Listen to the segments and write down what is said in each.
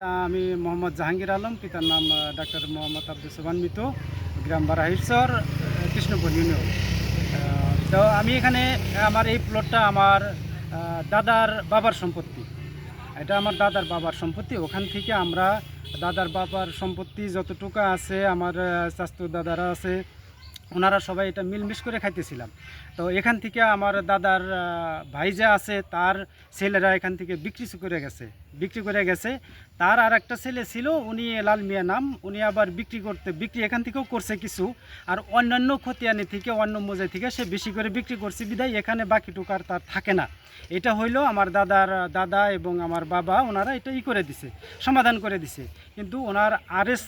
আমি মোহাম্মদ জাহাঙ্গীর আলম পিতার নাম ডাক্তার মোহাম্মদ আব্দুল সোবান মিতু গ্রাম বারাহিরচর আহ, কৃষ্ণপুর ইউনিয়ন। তো আমি এখানে আমার এই প্লটটা আমার দাদার বাবার সম্পত্তি। এটা আমার দাদার বাবার সম্পত্তি। ওখান থেকে আমরা দাদার বাবার সম্পত্তি যতটুকু আছে আমার চাস্তু দাদারা আছে ওনারা সবাই এটা মিলমিশ করে খাইতেছিলাম। তো এখান থেকে আমার দাদার ভাই যে আছে তার ছেলেরা এখান থেকে বিক্রি করে গেছে। বিক্রি করে গেছে। তার আর একটা ছেলে ছিল, উনি লাল মিয়া নাম। উনি আবার বিক্রি করতে, বিক্রি এখান থেকেও করছে কিছু। আর অন্যান্য খতিয়ানি থেকে, অন্য মজা থেকে সে বেশি করে বিক্রি করছে। বিদায় এখানে বাকি টুকার তার থাকে না। এটা হইল আমার দাদার, দাদা এবং আমার বাবা, ওনারা এটা ই করে দিছে, সমাধান করে দিছে। কিন্তু ওনার আর এস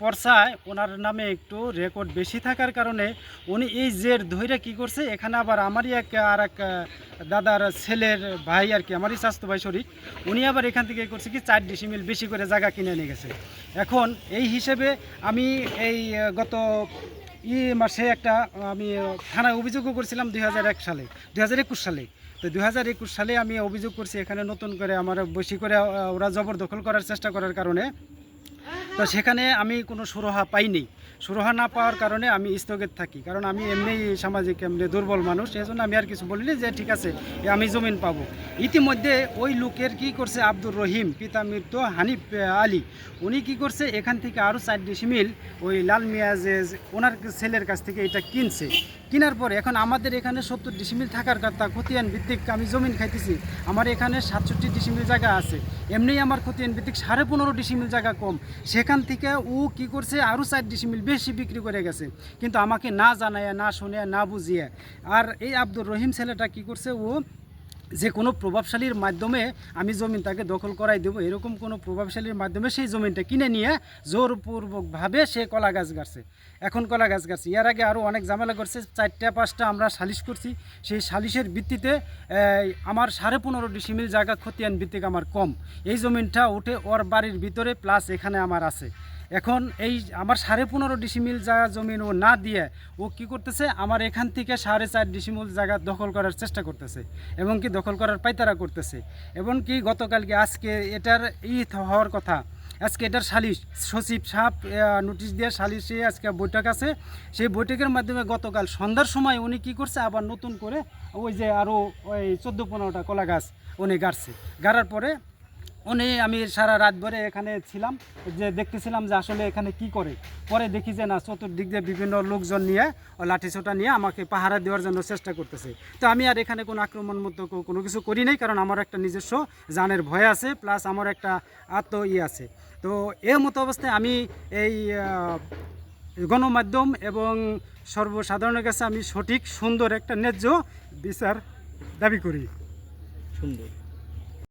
পর্সায় ওনার নামে একটু রেকর্ড বেশি থাকার কারণে উনি এই জের ধৈর্য কি করছে, এখানে আবার আমারই এক, আর এক দাদার ছেলের ভাই আর কি, আমারই স্বাস্থ্য ভাই শরীর, উনি আবার এখান থেকে করছে কি চার ডিসিমিল বেশি করে জায়গা কিনে নিয়ে গেছে। এখন এই হিসেবে আমি এই গত ই মাসে একটা আমি থানায় অভিযোগও করছিলাম দুই হাজার এক সালে, দুই সালে। তো দুই হাজার একুশ সালে আমি অভিযোগ করছি এখানে নতুন করে আমার বেশি করে ওরা জবরদখল করার চেষ্টা করার কারণে। তো সেখানে আমি কোনো সুরহা পাইনি। সুরহা না পাওয়ার কারণে আমি স্থগিত থাকি। কারণ আমি এমনি সামাজিক, এমনি দুর্বল মানুষ এই জন্য আমি আর কিছু বলিনি যে ঠিক আছে আমি জমিন পাবো। ইতিমধ্যে ওই লোকের কি করছে আব্দুর রহিম, পিতা মৃত্যু হানিফ আলী, উনি কি করছে, এখান থেকে আরও চার ডিসিমিল ওই লাল মিয়া যে যে ওনার ছেলের কাছ থেকে এটা কিনছে। কেনার পরে এখন আমাদের এখানে সত্তর ডিসিমিল থাকার কথা, খতিয়ান ভিত্তিক আমি জমিন খাইতেছি, আমার এখানে সাতষট্টি ডিসিমিল জায়গা আছে। এমনিই আমার খতিয়ান ভিত্তিক সাড়ে পনেরো ডিসিমিল জায়গা কম। সেখান থেকে ও কি করছে, আরও চার ডিসিমিল বেশি বিক্রি করে গেছে। কিন্তু আমাকে না জানায়, না শুনে, না বুঝিয়ে। আর এই আব্দুর রহিম ছেলেটা কি করছে, ও যে কোনো প্রভাবশালীর মাধ্যমে আমি জমিন তাকে দখল করাই দেবো, এরকম কোনো প্রভাবশালীর মাধ্যমে সেই জমিনটা কিনে নিয়ে জোরপূর্বকভাবে সে কলা গাছ গাছে এখন কলা গাছ গাছে এর আগে আরও অনেক ঝামেলা করছে, চারটা, পাঁচটা আমরা সালিশ করছি। সেই সালিশের ভিত্তিতে আমার সাড়ে পনেরো ডিসিমিল জায়গা খতিয়ান ভিত্তিক আমার কম। এই জমিনটা উঠে ওর বাড়ির ভিতরে প্লাস এখানে আমার আছে। এখন এই আমার সাড়ে পনেরো ডিসিমিল জায়গা জমিন ও না দিয়ে ও কি করতেছে? আমার এখান থেকে সাড়ে চার ডিসিমিল জায়গা দখল করার চেষ্টা করতেছে এবং কি দখল করার পাইতারা করতেছে। এবং কি গতকালকে আজকে এটার ই হওয়ার কথা। আজকে এটার সালিশ সচিব সাহেব নোটিশ দিয়ে সালিশে আজকে বৈঠক আছে। সেই বৈঠকের মাধ্যমে গতকাল সন্ধ্যার সময় উনি কি করছে? আবার নতুন করে ওই যে আরও ওই চোদ্দ পনেরোটা কলা গাছ উনি গাড়ছে। গাড়ার পরে উনি, আমি সারা রাত ভরে এখানে ছিলাম, যে দেখতেছিলাম যে আসলে এখানে কি করে। পরে দেখি যে না, চতুর্দিক দিয়ে বিভিন্ন লোকজন নিয়ে, ও লাঠিছোটা নিয়ে আমাকে পাহারা দেওয়ার জন্য চেষ্টা করতেছে। তো আমি আর এখানে কোনো আক্রমণ মতো কোনো কিছু করি নাই, কারণ আমার একটা নিজস্ব জানের ভয় আছে, প্লাস আমার একটা আত্ম ই আছে। তো এর মতো অবস্থায় আমি এই গণমাধ্যম এবং সর্বসাধারণের কাছে আমি সঠিক, সুন্দর একটা ন্যায্য বিচার দাবি করি। সুন্দর।